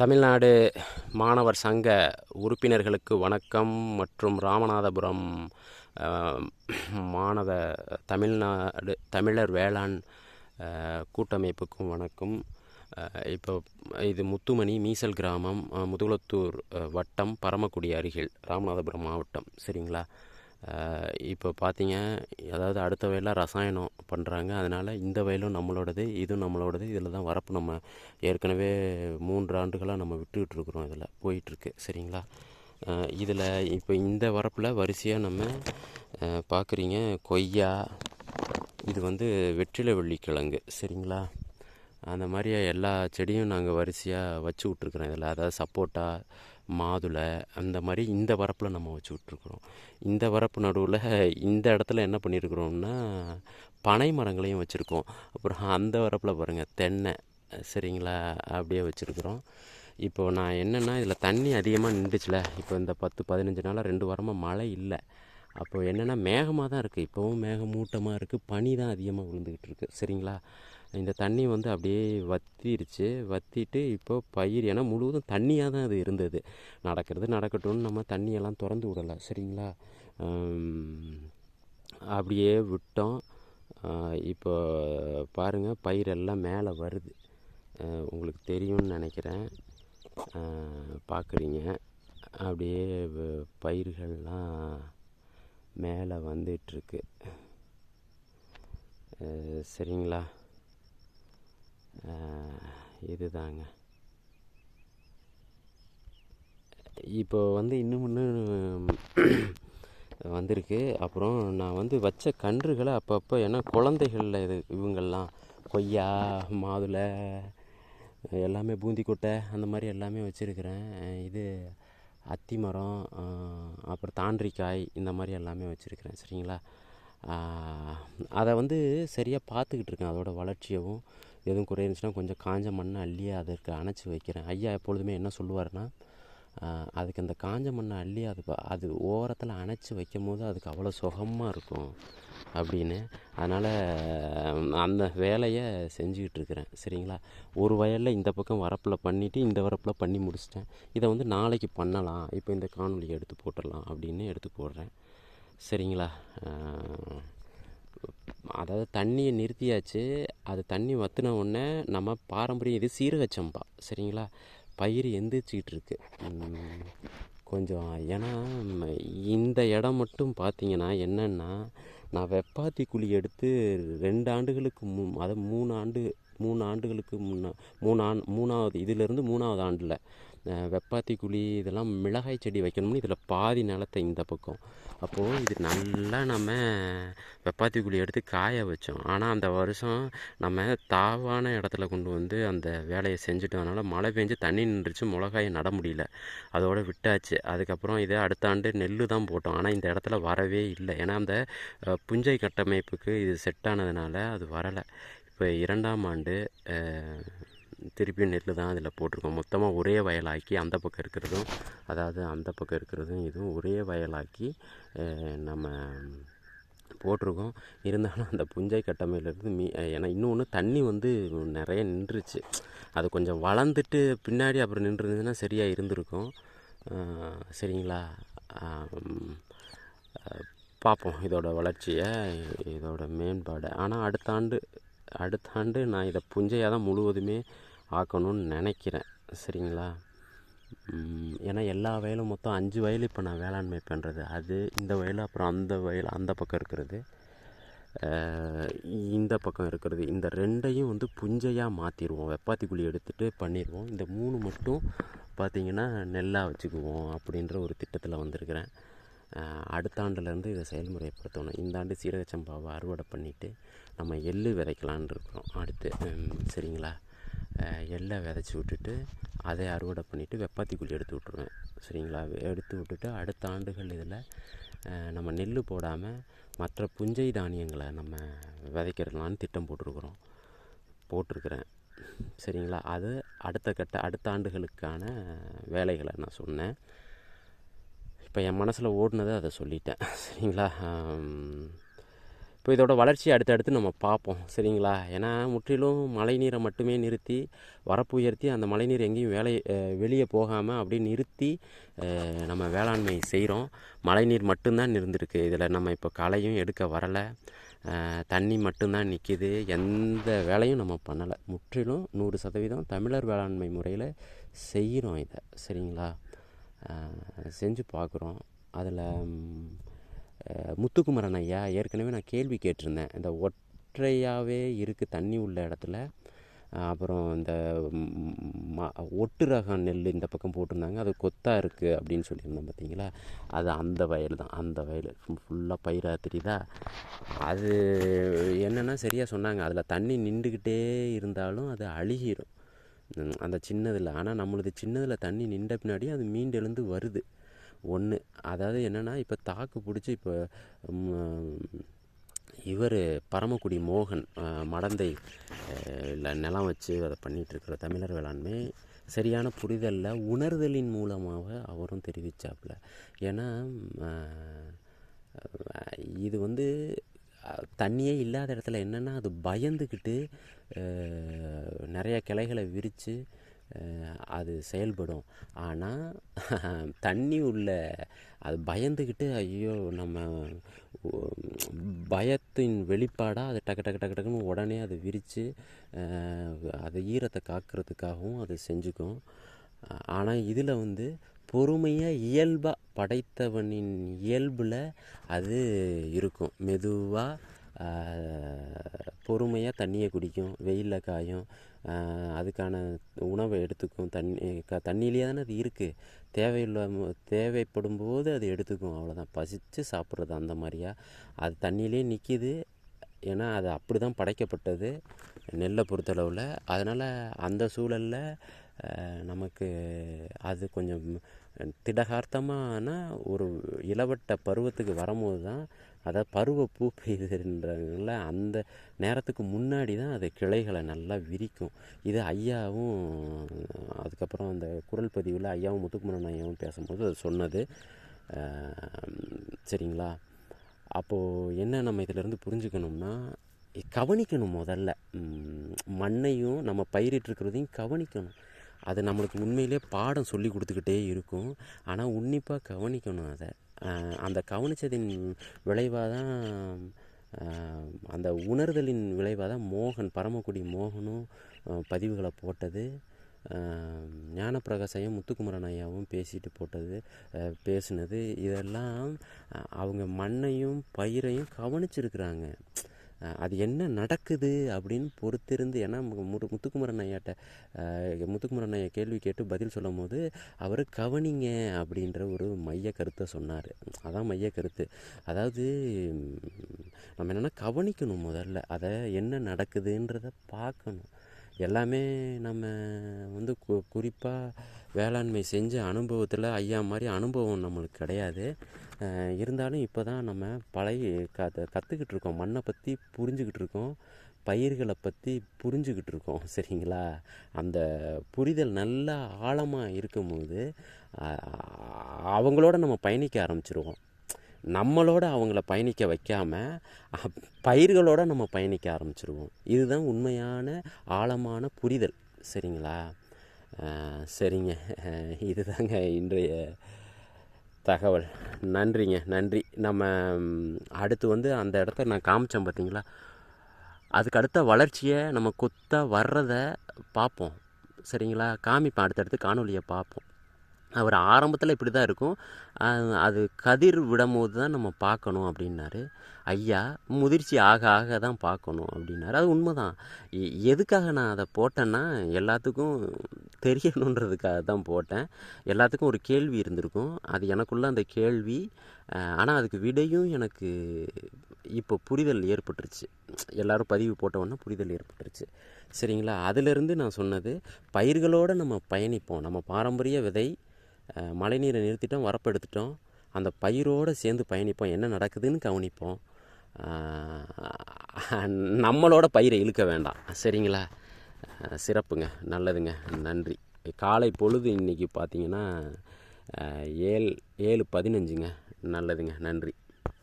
தமிழ்நாடு மாணவர் சங்க உறுப்பினர்களுக்கு வணக்கம் மற்றும் ராமநாதபுரம் மாணவ தமிழ்நாடு தமிழர் வேளாண் கூட்டமைப்புக்கும் வணக்கம். இப்போ இது முத்துமணி மீசல் கிராமம் முதுகுளத்தூர் வட்டம் பரமக்குடி அருகில் ராமநாதபுரம் மாவட்டம். சரிங்களா? இப்போ பார்த்தீங்க அதாவது அடுத்த வயலில் ரசாயனம் பண்ணுறாங்க அதனால் இந்த வயலும் நம்மளோடது இதுவும் நம்மளோடது. இதில் தான் வரப்பு நம்ம ஏற்கனவே மூன்று ஆண்டுகளாக நம்ம விட்டுக்கிட்டு இருக்கிறோம் இதில் போயிட்டுருக்கு. சரிங்களா? இதில் இப்போ இந்த வரப்பில் வரிசையாக நம்ம பார்க்குறீங்க கொய்யா இது வந்து வெற்றிலை வெள்ளிக்கிழங்கு. சரிங்களா? அந்த மாதிரி எல்லா செடியும் நாங்கள் வரிசையாக வச்சு விட்ருக்குறோம் இதில் அதாவது சப்போட்டா மாதுளை அந்த மாதிரி இந்த வரப்பில் நம்ம வச்சு விட்ருக்குறோம் இந்த வரப்பு நடுவில் இந்த இடத்துல என்ன பண்ணியிருக்கிறோம்னா பனை மரங்களையும் வச்சுருக்கோம். அப்புறம் அந்த வரப்பில் பாருங்கள் தென்னை சரிங்களா அப்படியே வச்சுருக்குறோம். இப்போ நான் என்னென்னா இதில் தண்ணி அதிகமாக நின்றுச்சுல. இப்போ இந்த பத்து பதினஞ்சு நாளாக ரெண்டு வாரமாக மழை இல்லை. அப்போது என்னென்னா மேகமாக தான் இருக்குது இப்போவும் மேகமூட்டமாக இருக்குது பனி தான் அதிகமாக விழுந்துக்கிட்டு இருக்குது சரிங்களா? இந்த தண்ணி வந்து அப்படியே வத்திருச்சு. வத்திட்டு இப்போ பயிர் ஏன்னா முழுவதும் தண்ணியாக தான் அது இருந்தது. நடக்கிறது நடக்கட்டும்னு நம்ம தண்ணியெல்லாம் திறந்து விடலை சரிங்களா? அப்படியே விட்டோம். இப்போ பாருங்கள் பயிரெல்லாம் மேலே வருது. உங்களுக்கு தெரியும்னு நினைக்கிறேன். பார்க்குறீங்க. அப்படியே பயிர்கள்லாம் மேலே வந்துட்டுருக்கு. சரிங்களா? இதுதாங்க. இப்போ வந்து இன்னும் இன்னும் வந்திருக்கு. அப்புறம் நான் வந்து வச்ச கன்றுகளை அப்பப்போ ஏன்னா குழந்தைகளில் இது இவங்கெல்லாம் கொய்யா மாதுளை எல்லாமே பூந்திக்கொட்டை அந்த மாதிரி எல்லாமே வச்சுருக்கிறேன். இது அத்தி மரம் அப்புறம் தாண்டிக்காய் இந்த மாதிரி எல்லாமே வச்சுருக்கிறேன். சரிங்களா? அதை வந்து சரியாக பார்த்துக்கிட்டு இருக்கேன். அதோடய வளர்ச்சியவும் எதுவும் குறை இருந்துச்சுன்னா கொஞ்சம் காஞ்ச மண்ணை அள்ளி அதற்கு அணைச்சி வைக்கிறேன். ஐயா எப்பொழுதுமே என்ன சொல்லுவாருன்னா அதுக்கு அந்த காஞ்ச மண்ணை அள்ளி அது அது ஓரத்தில் அணைச்சி வைக்கும் போது அதுக்கு அவ்வளோ சுகமாக இருக்கும் அப்படின்னு. அதனால் அந்த வேலையை செஞ்சுக்கிட்டு இருக்கிறேன். சரிங்களா? ஒரு வயலில் இந்த பக்கம் வரப்பில் பண்ணிவிட்டு இந்த வரப்பில் பண்ணி முடிச்சிட்டேன். இதை வந்து நாளைக்கு பண்ணலாம். இப்போ இந்த காணொலியை எடுத்து போட்டுடலாம் அப்படின்னு எடுத்து போடுறேன். சரிங்களா? அதாவது தண்ணியை நிறுத்தியாச்சு. அது தண்ணி வற்றின உடனே நம்ம பாரம்பரியம் இது சீரகச்சம்பா சரிங்களா? பயிர் எந்திரிச்சிக்கிட்டு இருக்கு கொஞ்சம் ஏன்னா இந்த இடம் மட்டும் பார்த்தீங்கன்னா என்னென்னா நான் வெப்பாத்தி குழி எடுத்து ரெண்டு ஆண்டுகளுக்கு மு அதாவது மூணு ஆண்டு மூணு ஆண்டுகளுக்கு முன்ன மூணு ஆண் மூணாவது இதிலேருந்து மூணாவது ஆண்டில் வெப்பாத்தி குழி இதெல்லாம் மிளகாய் செடி வைக்கணும்னு இதில் பாதி நிலத்தை இந்த பக்கம். அப்போது இது நல்லா நம்ம வெப்பாத்தி குழி எடுத்து காய வச்சோம். ஆனால் அந்த வருஷம் நம்ம தாவான இடத்துல கொண்டு வந்து அந்த வேலையை செஞ்சுட்டோம்னால மழை பெஞ்சு தண்ணி நின்றுச்சு மிளகாயை நட முடியல. அதோட விட்டாச்சு. அதுக்கப்புறம் இதை அடுத்த ஆண்டு நெல் தான் போட்டோம். ஆனால் இந்த இடத்துல வரவே இல்லை. ஏன்னா அந்த புஞ்சை கட்டமைப்புக்கு இது செட் ஆனதுனால அது வரலை. இப்போ இரண்டாம் ஆண்டு திருப்பியும் நெல் தான் அதில் போட்டிருக்கோம். மொத்தமாக ஒரே வயலாக்கி அந்த பக்கம் இருக்கிறதும் அதாவது அந்த பக்கம் இருக்கிறதும் இதுவும் ஒரே வயலாக்கி நம்ம போட்டிருக்கோம். இருந்தாலும் அந்த புஞ்சை கட்டமையிலேருந்து மீ ஏன்னா இன்னொன்று தண்ணி வந்து நிறைய நின்றுச்சு. அது கொஞ்சம் வளர்ந்துட்டு பின்னாடி அப்புறம் நின்றுருந்துச்சுன்னா சரியாக இருந்திருக்கும். சரிங்களா? பார்ப்போம் இதோட வளர்ச்சியை இதோட மேம்பாடு. ஆனால் அடுத்த ஆண்டு அடுத்த ஆண்டு நான் இதை புஞ்சையாக தான் முழுவதுமே ஆக்கணும்னு நினைக்கிறேன். சரிங்களா? ஏன்னா எல்லா வயலும் மொத்தம் அஞ்சு வயல் இப்போ நான் வேளாண்மை பண்ணுறது அது இந்த வயல் அப்புறம் அந்த வயல் அந்த பக்கம் இருக்கிறது. இந்த பக்கம் இருக்கிறது. இந்த ரெண்டையும் வந்து புஞ்சையாக மாற்றிடுவோம் வெப்பாத்தி குழி எடுத்துகிட்டு பண்ணிடுவோம். இந்த மூணு மட்டும் பார்த்திங்கன்னா நெல்லாக வச்சுக்குவோம் அப்படின்ற ஒரு திட்டத்தில் வந்திருக்கிறேன். அடுத்த ஆண்டுலேருந்து இதை செயல்முறைப்படுத்தணும். இந்த ஆண்டு சீரகச்சம்பாவை அறுவடை பண்ணிவிட்டு நம்ம எள்ளு விதைக்கலான்னு இருக்கிறோம். அடுத்து சரிங்களா? எள்ளை விதைச்சி விட்டுட்டு அதை அறுவடை பண்ணிவிட்டு வெப்பாத்தி எடுத்து விட்ருவேன் சரிங்களா? எடுத்து விட்டுட்டு அடுத்த ஆண்டுகள் இதில் நம்ம நெல் போடாமல் மற்ற புஞ்சை தானியங்களை நம்ம விதைக்கிறலான்னு திட்டம் போட்டிருக்கிறோம். போட்டிருக்கிறேன். சரிங்களா? அது அடுத்த கட்ட அடுத்த ஆண்டுகளுக்கான வேலைகளை நான் சொன்னேன். இப்போ என் மனசில் ஓடினதை அதை சொல்லிட்டேன். சரிங்களா? இப்போ இதோட வளர்ச்சி அடுத்தடுத்து நம்ம பார்ப்போம். சரிங்களா? ஏன்னா முற்றிலும் மழைநீரை மட்டுமே நிறுத்தி வரப்பு உயர்த்தி அந்த மழைநீர் எங்கேயும் வேலை வெளியே போகாமல் அப்படியே நிறுத்தி நம்ம வேளாண்மை செய்கிறோம் மழைநீர் மட்டும்தான் இருந்திருக்கு. இதில் நம்ம இப்போ களையும் எடுக்க வரலை. தண்ணி மட்டும்தான் நிற்கிது எந்த வேலையும் நம்ம பண்ணலை. முற்றிலும் நூறு சதவீதம் தமிழர் வேளாண்மை முறையில் செய்கிறோம் இதை. சரிங்களா? செஞ்சு பார்க்குறோம். அதில் முத்துக்குமரன் ஐயா ஏற்கனவே நான் கேள்வி கேட்டிருந்தேன். இந்த ஒற்றையாகவே இருக்குது தண்ணி உள்ள இடத்துல. அப்புறம் இந்த ம ஒட்டு ரக நெல் இந்த பக்கம் போட்டிருந்தாங்க. அது கொத்தாக இருக்குது அப்படின்னு சொல்லியிருந்தேன் பார்த்தீங்களா? அது அந்த வயல் தான். அந்த வயல் ஃபுல்லாக பயிராக தெரியுதா? அது என்னென்னா சரியாக சொன்னாங்க. அதில் தண்ணி நின்றுக்கிட்டே இருந்தாலும் அது அழுகிரும். அந்த சின்னதில். ஆனால் நம்மளது சின்னதில் தண்ணி நின்ற பின்னாடி அது மீண்டெழுந்து வருது. ஒன்று அதாவது என்னென்னா இப்போ தாக்கு பிடிச்சி இப்போ இவர் பரமக்குடி மோகன் மடந்தை இல்லை நிலம் வச்சு அதை பண்ணிகிட்ருக்கிற தமிழர் வேளாண்மை சரியான புரிதலில் உணர்தலின் மூலமாக அவரும் தெரிவித்தாப்புல ஏன்னா இது வந்து தண்ணியே இல்லாத இடத்துல என்னென்னா அது பயந்துக்கிட்டு நிறைய கிளைகளை விரித்து அது செயல்படும். ஆனால் தண்ணி உள்ள அது பயந்துக்கிட்டு ஐயோ நம்ம பயத்தின் வெளிப்பாடாக அது டக்கு டக்கு டக்கு டக்குன்னு உடனே அதை விரித்து அது ஈரத்தை காக்கிறதுக்காகவும் அது செஞ்சுக்கும். ஆனால் இதில் வந்து பொறுமையாக இயல்பாக படைத்தவனின் இயல்பில் அது இருக்கும். மெதுவாக பொறுமையாக தண்ணியை குடிக்கும் வெயிலில் காயும் அதுக்கான உணவை எடுத்துக்கும் தண்ணி க தண்ணியிலேயே தானே அது இருக்குது தேவையில்லாம தேவைப்படும் போது அது எடுத்துக்கும் அவ்வளோதான் பசித்து சாப்பிட்றது அந்த மாதிரியா? அது தண்ணியிலே நிற்கிது ஏன்னா அது அப்படி தான் படைக்கப்பட்டது நெல்லை பொறுத்தளவில். அதனால் அந்த சூழலில் நமக்கு அது கொஞ்சம் திடகார்த்தமான ஒரு இளவட்ட பருவத்துக்கு வரும்போது தான் அதாவது பருவ பூ பெய்யுதுன்றதுனால அந்த நேரத்துக்கு முன்னாடி தான் அது கிளைகளை நல்லா விரிக்கும். இது ஐயாவும் அதுக்கப்புறம் அந்த குரல் பதிவில் ஐயாவும் முத்துக்குமரன் ஐயாவும் பேசும்போது அது சொன்னது. சரிங்களா? அப்போது என்ன நம்ம இதிலேருந்து புரிஞ்சுக்கணும்னா கவனிக்கணும் முதல்ல. மண்ணையும் நம்ம பயிரிட்டிருக்கிறதையும் கவனிக்கணும். அது நம்மளுக்கு உண்மையிலே பாடம் சொல்லி கொடுத்துக்கிட்டே இருக்கும். ஆனால் உன்னிப்பாக கவனிக்கணும் அதை. அந்த கவனித்ததின் விளைவாக தான் அந்த உணர்தலின் விளைவாக தான் மோகன் பரமக்குடி மோகனும் பதிவுகளை போட்டது. ஞானப்பிரகாசையும் முத்துக்குமரன் ஐயாவும் பேசிட்டு போட்டது பேசினது. இதெல்லாம் அவங்க மண்ணையும் பயிரையும் கவனிச்சிருக்கிறாங்க. அது என்ன நடக்குது அப்படின்னு பொறுத்திருந்து ஏன்னா மு- முத்துக்குமரன் ஐயாட்ட முத்துக்குமரன் ஐயா கேள்வி கேட்டு பதில் சொல்லும் போது அவர் கவனிங்க அப்படின்ற ஒரு மைய கருத்தை சொன்னார். அதான் மைய கருத்து. அதாவது நம்ம என்னென்னா கவனிக்கணும் முதல்ல. அதை என்ன நடக்குதுன்றத பார்க்கணும். எல்லாமே நம்ம வந்து கு குறிப்பாக வேளாண்மை செஞ்ச அனுபவத்தில் ஐயா மாதிரி அனுபவம் நம்மளுக்கு கிடையாது. இருந்தாலும் இப்போ தான் நம்ம பழைய கற்று கற்றுக்கிட்டு இருக்கோம். மண்ணை பற்றி புரிஞ்சுக்கிட்டு இருக்கோம். பயிர்களை பற்றி புரிஞ்சுக்கிட்டு இருக்கோம். சரிங்களா? அந்த புரிதல் நல்லா ஆழமாக இருக்கும்போது அவங்களோட நம்ம பயணிக்க ஆரம்பிச்சிருவோம். நம்மளோட அவங்கள பயணிக்க வைக்காமல் பயிர்களோடு நம்ம பயணிக்க ஆரம்பிச்சிருவோம். இதுதான் உண்மையான ஆழமான புரிதல். சரிங்களா? சரிங்க. இதுதாங்க இன்றைய தகவல். நன்றிங்க நன்றி. நம்ம அடுத்து வந்து அந்த இடத்த நான் காமிச்சேன் பார்த்தீங்களா? அதுக்கு அடுத்த வளர்ச்சியை நம்ம கொத்தாக வர்றதை பார்ப்போம். சரிங்களா? காமிப்பேன். அடுத்தடுத்து காணொலியை பார்ப்போம். அவர் ஆரம்பத்தில் இப்படி தான் இருக்கும் அது கதிர் விடும்போது தான் நம்ம பார்க்கணும் அப்படின்னாரு. ஐயா முதிர்ச்சி ஆக ஆக தான் பார்க்கணும் அப்படின்னாரு. அது உண்மைதான். எ- எதுக்காக நான் அதை போட்டேன்னா எல்லாத்துக்கும் தெரியணுன்றதுக்காக தான் போட்டேன். எல்லாத்துக்கும் ஒரு கேள்வி இருந்திருக்கும். அது எனக்குள்ள அந்த கேள்வி ஆனால் அதுக்கு விடையும் எனக்கு இப்போ புரிதல் ஏற்பட்டுருச்சு. எல்லாரும் பதிவு போட்டவொன்னே புரிதல் ஏற்பட்டுருச்சு. சரிங்களா? அதிலிருந்து நான் சொன்னது பயிர்களோடு நம்ம பயணிப்போம். நம்ம பாரம்பரிய விதை மழைநீரை நிறுத்திட்டோம் வரப்பு எடுத்துட்டோம். அந்த பயிரோடு சேர்ந்து பயணிப்போம். என்ன நடக்குதுன்னு கவனிப்போம். நம்மளோட பயிரை இழுக்க வேண்டாம். சரிங்களா? சிறப்புங்க. நல்லதுங்க. நன்றி. காலை பொழுது இன்றைக்கி பார்த்தீங்கன்னா ஏழு ஏழு பதினஞ்சுங்க. நல்லதுங்க. நன்றி.